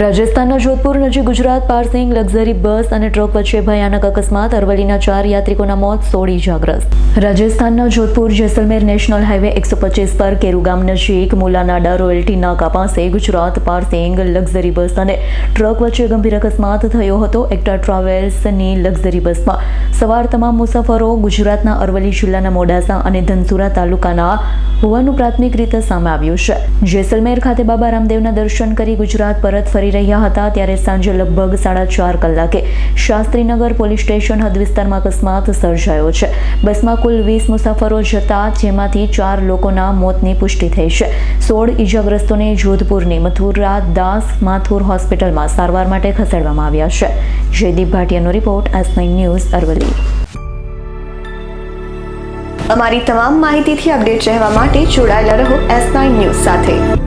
રાજસ્થાનના જોધપુર નજીક Gujarat passing luxury bus અને ટ્રક વચ્ચે ભયાનક અકસ્માત. અરવલ્લીના ચાર યાત્રિકોના મોત, સોળ ઇજાગ્રસ્ત. રાજસ્થાનના જોધપુર જેસલમેર નેશનલ હાઈવે એકસો પચીસ પર કેરુગામ નજીક મુલાનાડા રોયલ્ટી નાકા પાસે ગુજરાત પાર્સિંગ લક્ઝરી બસ અને ટ્રક વચ્ચે ગંભીર અકસ્માત થયો હતો. એકટા ટ્રાવેલ્સની લક્ઝરી બસમાં સવાર તમામ મુસાફરો ગુજરાતના અરવલ્લી જિલ્લાના મોડાસા અને ધનસુરા તાલુકાના હોવાનું પ્રાથમિક રીતે સામે આવ્યું છે. જેસલમેર ખાતે બાબા રામદેવના દર્શન કરી ગુજરાત પરત ફરી રહ્યા હતા ત્યારે સાંજે લગભગ સાડા ચાર કલાકે શાસ્ત્રીનગર પોલીસ સ્ટેશન હદ વિસ્તારમાં અકસ્માત સર્જાયો છે. બસમાં કુલ વીસ મુસાફરો જતા જેમાંથી ચાર લોકોના મોતની પુષ્ટિ થઈ છે. સોળ ઈજાગ્રસ્તોને જોધપુરની મથુરા દાસ માથુર હોસ્પિટલમાં સારવાર માટે ખસેડવામાં આવ્યા છે. જયદીપ ભાટિયાનો રિપોર્ટ એસ ન્યૂઝ અરવલ્લી. અમારી તમામ માહિતીથી અપડેટ રહેવા માટે જોડાયેલા રહો એસ ન્યૂઝ સાથે.